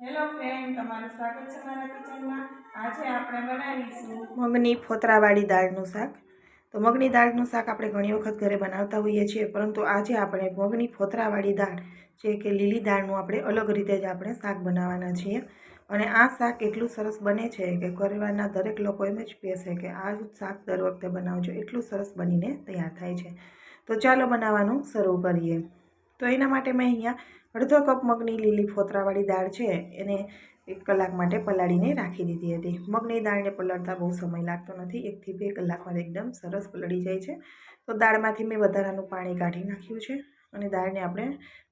Hello friend તમારું સ્વાગત છે મારા કિચનમાં. આજે આપણે બનાવીશું મગની ફોતરાવાળી દાળનું શાક. તો મગની દાળનું શાક આપણે ઘણી વખત ઘરે બનાવતા હોઈએ છીએ, પરંતુ આજે આપણે મગની ફોતરાવાળી દાળ જે કે લીલી દાળનું આપણે અલગ રીતે જ આપણે શાક બનાવવાના છીએ. અને આ શાક એટલું સરસ બને છે કે પરિવારના દરેક લોકો એમ જ કહેશે કે આ શાક દર વખતે બનાવજો. એટલું સરસ બનીને તૈયાર થાય છે. તો ચાલો બનાવવાનું શરૂ કરીએ. તો એના માટે મેં અહીંયા અડધો કપ મગની લીલી ફોતરાવાળી દાળ છે, એને એક કલાક માટે પલાળીને રાખી દીધી હતી. મગની દાળને પલાળતા બહુ સમય લાગતો નથી, એકથી બે કલાકમાં એકદમ સરસ પલળી જાય છે. તો દાળમાંથી મેં વધારાનું પાણી કાઢી નાખ્યું છે અને દાળને આપણે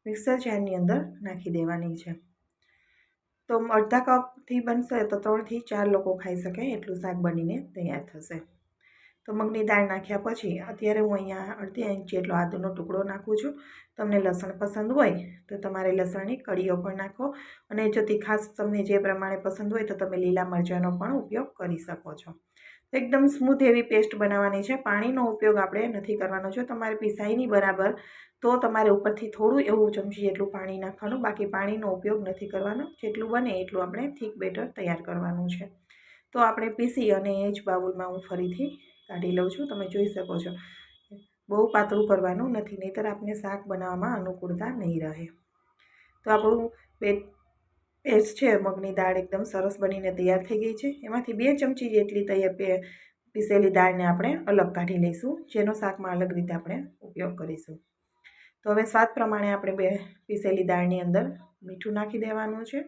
મિક્સર જારની અંદર નાખી દેવાની છે. તો અડધા કપથી બનશે તો ત્રણથી ચાર લોકો ખાઈ શકે, એટલું શાક બનીને તૈયાર થશે. તો મગની દાળ નાખ્યા પછી અત્યારે હું અહીંયા અડધી ઇંચ જેટલો આદુનો ટુકડો નાખું છું. તમને લસણ પસંદ હોય તો તમારે લસણની કળીઓ પણ નાખો. અને જો તીખાસ તમને જે પ્રમાણે પસંદ હોય તો તમે લીલા મરચાંનો પણ ઉપયોગ કરી શકો છો. એકદમ સ્મૂથ એવી પેસ્ટ બનાવવાની છે. પાણીનો ઉપયોગ આપણે નથી કરવાનો. જો તમારે પીસાઈની બરાબર તો તમારે ઉપરથી થોડું એવું ચમચી જેટલું પાણી નાખવાનું. બાકી પાણીનો ઉપયોગ નથી કરવાનો. જેટલું બને એટલું આપણે થીક બેટર તૈયાર કરવાનું છે. તો આપણે પીસી અને એ જ બાઉલમાં હું ફરીથી કાઢી લઉં છું, તમે જોઈ શકો છો. બહુ પાતળું કરવાનું નથી, નહીંતર આપને શાક બનાવવામાં અનુકૂળતા નહીં રહે. તો આપણું બે પેસ્ટ છે, મગની દાળ એકદમ સરસ બનીને તૈયાર થઈ ગઈ છે. એમાંથી બે ચમચી જેટલી તૈયાર પીસેલી દાળને આપણે અલગ કાઢી લઈશું, જેનો શાકમાં અલગ રીતે આપણે ઉપયોગ કરીશું. તો હવે સ્વાદ પ્રમાણે આપણે બે પીસેલી દાળની અંદર મીઠું નાખી દેવાનું છે.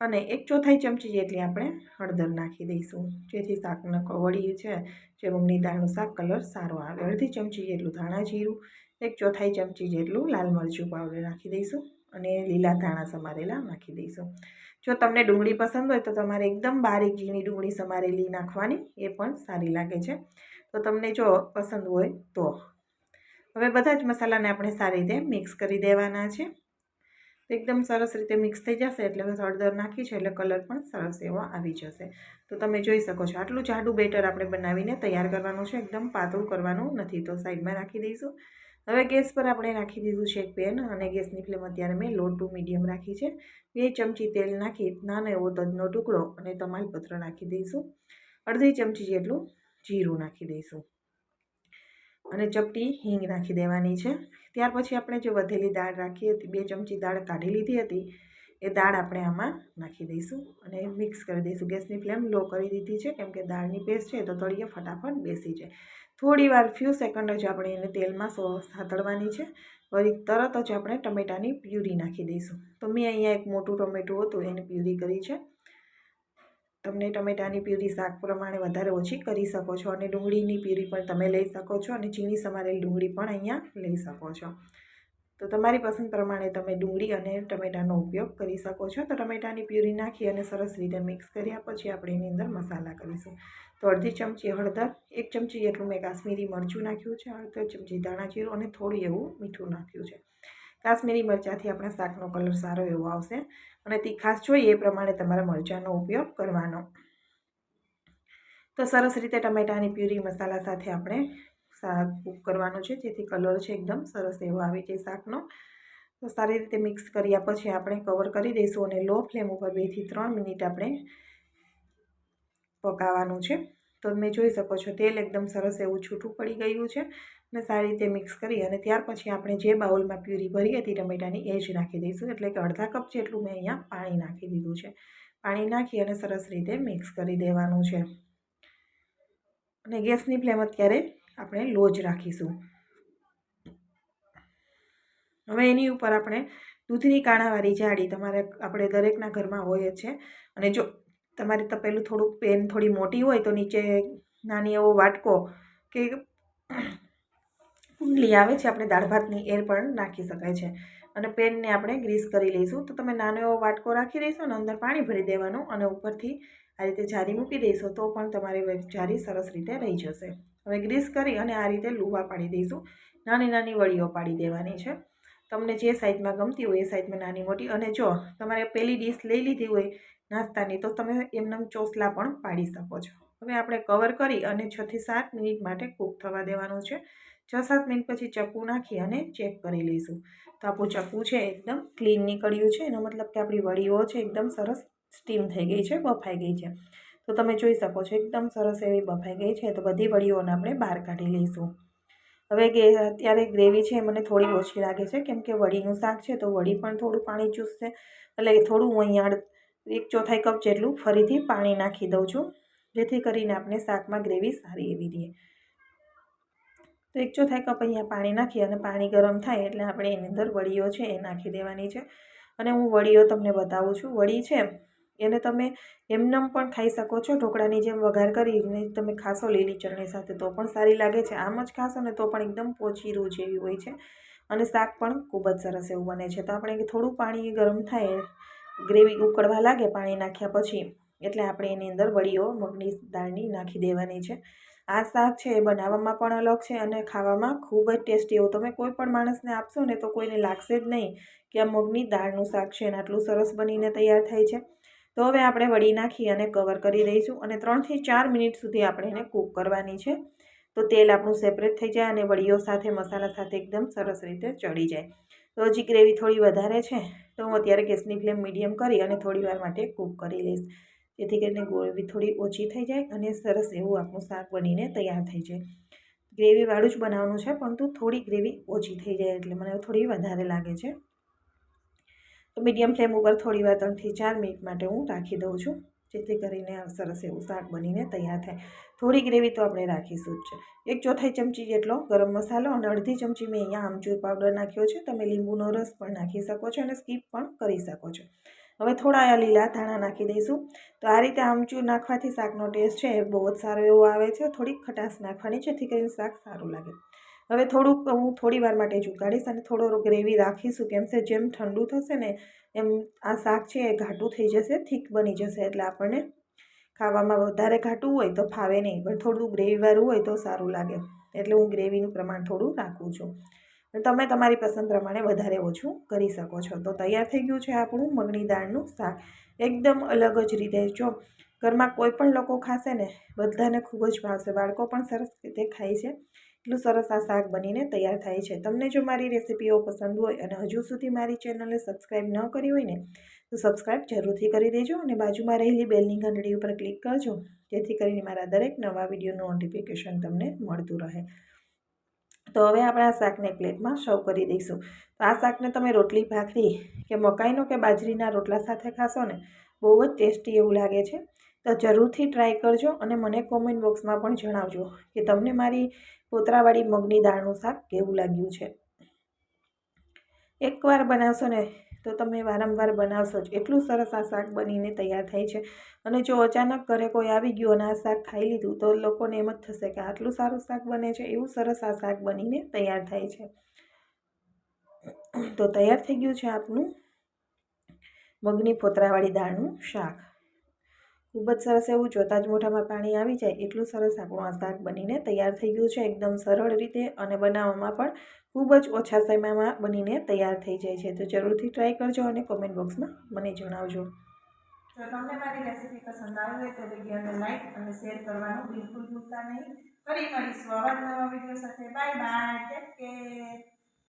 અને એક ચોથાઈ ચમચી જેટલી આપણે હળદર નાખી દઈશું. જેથી શાકનો વળી છે, જે મૂંગની દાળનું શાક કલર સારો આવે. અડધી ચમચી જેટલું ધાણા જીરું, એક ચોથાઈ ચમચી જેટલું લાલ મરચું પાવડર નાખી દઈશું અને લીલા ધાણા સમારેલા નાખી દઈશું. જો તમને ડુંગળી પસંદ હોય તો તમારે એકદમ બારીક ઝીણી ડુંગળી સમારેલી નાખવાની એ પણ સારી લાગે છે. તો તમને જો પસંદ હોય તો. હવે બધા જ મસાલાને આપણે સારી રીતે મિક્સ કરી દેવાના છે. એકદમ સરસ રીતે મિક્સ થઈ જશે એટલે હળદર નાખી છે એટલે કલર પણ સરસ એવો આવી જશે. તો તમે જોઈ શકો છો, આટલું જાડું બેટર આપણે બનાવીને તૈયાર કરવાનું છે, એકદમ પાતળું કરવાનું નથી, તો સાઈડમાં રાખી દઈશું. હવે ગેસ પર આપણે રાખી દીધું છે એક પેન અને ગેસની ફ્લેમ અત્યારે મેં લો ટુ મીડિયમ રાખી છે. બે ચમચી તેલ નાખી, નાનો એવો તજનો ટુકડો અને તમાલપત્ર નાખી દઈશું. અડધી ચમચી જેટલું જીરું નાખી દઈશું. અને ચપટી હિંગ નાખી દેવાની છે. ત્યાર પછી આપણે જે વધેલી દાળ રાખી હતી, બે ચમચી દાળ કાઢી લીધી હતી, એ દાળ આપણે આમાં નાખી દઈશું અને મિક્સ કરી દઈશું. ગેસની ફ્લેમ લો કરી દીધી છે, કેમ કે દાળની પેસ્ટ છે, તો તળીએ ફટાફટ બેસી જાય. થોડી વાર ફ્યુ સેકન્ડ જ આપણે એને તેલમાં સો, સાતળવાની છે. વળી તરત જ આપણે ટમેટાની પ્યુરી નાખી દઈશું. તો મેં અહીંયા એક મોટું ટમેટું હતું, એની પ્યુરી કરી છે. તમને ટમેટાની પ્યુરી શાક પ્રમાણે વધારે ઓછી કરી શકો છો અને ડુંગળીની પ્યુરી પણ તમે લઈ શકો છો અને ચીણી સમારેલી ડુંગળી પણ અહીંયા લઈ શકો છો. તો તમારી પસંદ પ્રમાણે તમે ડુંગળી અને ટમેટાનો ઉપયોગ કરી શકો છો. તો ટમેટાની પ્યુરી નાખી અને સરસ રીતે મિક્સ કર્યા પછી આપણે એની અંદર મસાલા કરીશું. તો અડધી ચમચી હળદર, એક ચમચી જેટલું મેં કાશ્મીરી મરચું નાખ્યું છે, અડધો ચમચી ધાણા જીરું અને થોડું એવું મીઠું નાખ્યું છે. કાશ્મીરી મરચાંથી આપણા શાકનો કલર સારો એવો આવશે. અને તીખાશ જોઈએ એ પ્રમાણે તમારે મરચાંનો ઉપયોગ કરવાનો. તો સરસ રીતે ટમેટાની પ્યુરી મસાલા સાથે આપણે શાક કૂક કરવાનું છે. જેથી કલર છે એકદમ સરસ એવો આવી જાય શાકનો. તો સારી રીતે મિક્સ કર્યા પછી આપણે કવર કરી દઈશું અને લો ફ્લેમ ઉપર બેથી ત્રણ મિનિટ આપણે પકાવવાનું છે. તો તમે જોઈ શકો છો તેલ એકદમ સરસ એવું છૂટું પડી ગયું છે. અને સારી રીતે મિક્સ કરી અને ત્યાર પછી આપણે જે બાઉલમાં પ્યુરી ભરી હતી ટમેટાની એ જ નાખી દઈશું. એટલે કે અડધા કપ જેટલું મેં અહીંયા પાણી નાખી દીધું છે. પાણી નાખી અને સરસ રીતે મિક્સ કરી દેવાનું છે. અને ગેસની ફ્લેમ અત્યારે આપણે લો જ રાખીશું. હવે એની ઉપર આપણે દૂધની કાણાવાળી જાડી તમારે આપણે દરેકના ઘરમાં હોય જ છે. અને જો તમારે તપેલું થોડુંક પેન થોડી મોટી હોય તો નીચે નાની એવો વાટકો કે કુંડલી આવે છે, આપણે દાળ ભાતની એર પણ નાખી શકાય છે. અને પેનને આપણે ગ્રીસ કરી લઈશું. તો તમે નાનો એવો વાટકો રાખી દઈશો અને અંદર પાણી ભરી દેવાનું અને ઉપરથી આ રીતે જારી મૂકી દઈશો તો પણ તમારી જારી સરસ રીતે રહી જશે. હવે ગ્રીસ કરી અને આ રીતે લુવા પાડી દઈશું. નાની નાની વળીઓ પાડી દેવાની છે. તમને જે સાઈઝમાં ગમતી હોય એ સાઈઝમાં નાની મોટી અને જો તમારે પહેલી ડીશ લઈ લીધી હોય નાસ્તાની તો તમે એમનેમ ચોસલા પણ પાડી શકો છો. હવે આપણે કવર કરી અને છથી સાત મિનિટ માટે કૂક થવા દેવાનું છે. છ સાત મિનિટ પછી ચપ્પુ નાખી અને ચેક કરી લઈશું. તો આપણું ચપ્પુ છે એકદમ ક્લીન નીકળ્યું છે. એનો મતલબ કે આપણી વડીઓ છે એકદમ સરસ સ્ટીમ થઈ ગઈ છે, બફાઈ ગઈ છે. તો તમે જોઈ શકો છો એકદમ સરસ એવી બફાઈ ગઈ છે. તો બધી વડીઓને આપણે બહાર કાઢી લઈશું. હવે ગે અત્યારે ગ્રેવી છે મને થોડી ઓછી લાગે છે. કેમ કે વડીનું શાક છે તો વડી પણ થોડું પાણી ચૂસશે. એટલે થોડું હું અહીંયા એક ચોથાઈ કપ જેટલું ફરીથી પાણી નાખી દઉં છું. જેથી કરીને આપણે શાકમાં ગ્રેવી સારી એવી રહે તો એક ચોથાઈ કપ અહીંયા પાણી નાખી અને પાણી ગરમ થાય એટલે આપણે એની અંદર વડીઓ છે એ નાખી દેવાની છે. અને હું વડીઓ તમને બતાવું છું. વડી છે એને તમે એમનેમ પણ ખાઈ શકો છો. ઢોકળાની જેમ વઘાર કરીને તમે ખાશો લીલી ચટણી સાથે તો પણ સારી લાગે છે. આમ જ ખાશો ને તો પણ એકદમ પોચી રૂ જેવી હોય છે. અને શાક પણ ખૂબ જ સરસ એવું બને છે. તો આપણે થોડું પાણી ગરમ થાય, ગ્રેવી ઉકળવા લાગે પાણી નાખ્યા પછી એટલે આપણે એની અંદર વડીઓ મગની દાળની નાખી દેવાની છે. આ શાક છે એ બનાવવામાં પણ અલગ છે અને ખાવામાં ખૂબ જ ટેસ્ટી. એવું તમે કોઈ પણ માણસને આપશો ને તો કોઈને લાગશે જ નહીં કે આ મગની દાળનું શાક છે અને આટલું સરસ બનીને તૈયાર થાય છે. તો હવે આપણે વડી નાખી અને કવર કરી દઈશું અને ત્રણથી ચાર મિનિટ સુધી આપણે એને કૂક કરવાની છે. તો તેલ આપણું સેપરેટ થઈ જાય અને વડીઓ સાથે મસાલા સાથે એકદમ સરસ રીતે ચડી જાય. તો હજી ગ્રેવી થોડી વધારે છે તો હું અત્યારે ગેસની ફ્લેમ મીડિયમ કરી અને થોડી વાર માટે કૂક કરી લઈશ. જેથી કરીને ગ્રેવી થોડી ઓછી થઈ જાય અને સરસ એવું આપણું શાક બનીને તૈયાર થઈ જાય. ગ્રેવીવાળું જ બનાવવાનું છે, પરંતુ થોડી ગ્રેવી ઓછી થઈ જાય એટલે મને થોડી વધારે લાગે છે. તો મીડિયમ ફ્લેમ ઉપર થોડી વાર ત્રણથી ચાર મિનિટ માટે હું રાખી દઉં છું, જેથી કરીને સરસ એવું શાક બનીને તૈયાર થાય. થોડી ગ્રેવી તો આપણે રાખીશું જ છે. એક ચોથાઈ ચમચી જેટલો ગરમ મસાલો અને અડધી ચમચી મેં અહીંયા આમચૂર પાવડર નાખ્યો છે. તમે લીંબુનો રસ પણ નાખી શકો છો અને સ્કીપ પણ કરી શકો છો. હવે થોડા આ લીલા ધાણા નાખી દઈશું. તો આ રીતે આમચૂર નાખવાથી શાકનો ટેસ્ટ છે એ બહુ જ સારો એવો આવે છે. થોડીક ખટાશ નાખવાની જેથી કરીને શાક સારું લાગે. હવે થોડુંક હું થોડી વાર માટે જ અને થોડો ગ્રેવી રાખીશું, કેમ છે જેમ ઠંડુ થશે ને એમ આ શાક છે એ ઘાટું થઈ જશે, થીક બની જશે. એટલે આપણને ખાવામાં વધારે ઘાટું હોય તો ફાવે નહીં, પણ થોડું ગ્રેવીવાળું હોય તો સારું લાગે. એટલે હું ગ્રેવીનું પ્રમાણ થોડું રાખું છું. તમે તમારી પસંદ પ્રમાણે વધારે ઓછું કરી શકો છો. તો તૈયાર થઈ ગયું છે આપણું મગની દાળનું શાક. એકદમ અલગ જ રીતે જો ઘરમાં કોઈ પણ લોકો ખાશે ને, બધાને ખૂબ જ ભાવશે. બાળકો પણ સરસ રીતે ખાય છે. એટલું સરસ આ શાક બનીને તૈયાર થાય છે. તમને જો મારી રેસીપીઓ પસંદ હોય અને હજુ સુધી મારી ચેનલને સબસ્ક્રાઈબ ન કરી હોય ને, તો સબસ્ક્રાઈબ જરૂરથી કરી દેજો અને બાજુમાં રહેલી બેલની ઘંટડી ઉપર ક્લિક કરજો. જેથી કરીને મારા દરેક નવા વિડીયોનું નોટિફિકેશન તમને મળતું રહે. તો હવે આપણે આ શાકને પ્લેટમાં સર્વ કરી દઈશું. તો આ શાકને તમે રોટલી, ભાખરી કે મકાઈનો કે બાજરીના રોટલા સાથે ખાશો ને, બહુ જ ટેસ્ટી એવું લાગે છે. તો જરૂરથી ટ્રાય કરજો અને મને કોમેન્ટ બોક્સમાં પણ જણાવજો કે તમને મારી પોતરાવાળી મગની દાળનું શાક કેવું લાગ્યું છે. એકવાર બનાવશો ને તો તમે વારંવાર બનાવશો જ. એટલું સરસ આ શાક બનીને તૈયાર થાય છે. અને જો અચાનક ઘરે કોઈ આવી ગયું અને આ શાક ખાઈ લીધું, તો લોકોને એમ જ થશે કે આટલું સારું શાક બને છે, એવું સરસ આ શાક બનીને તૈયાર થાય છે. તો તૈયાર થઈ ગયું છે આપનું મગની ફોતરાવાળી દાળનું શાક. ખૂબ જ સરસ એવું જોતાં જ મોઢામાં પાણી આવી જાય એટલું સરસ આપણું આ શાક બનીને તૈયાર થઈ ગયું છે. એકદમ સરળ રીતે અને બનાવવામાં પણ ખૂબ જ ઓછા સમયમાં બનીને તૈયાર થઈ જાય છે. તો જરૂરથી ટ્રાય કરજો અને કોમેન્ટ બોક્સમાં મને જણાવજો. જો તમને મારી રેસીપી પસંદ આવી હોય તો વિડીયોને લાઈક અને શેર કરવાનું બિલકુલ ભૂલતા નહીં. ફરી મળીશું આવા નવા વીડિયો સાથે. Bye bye take care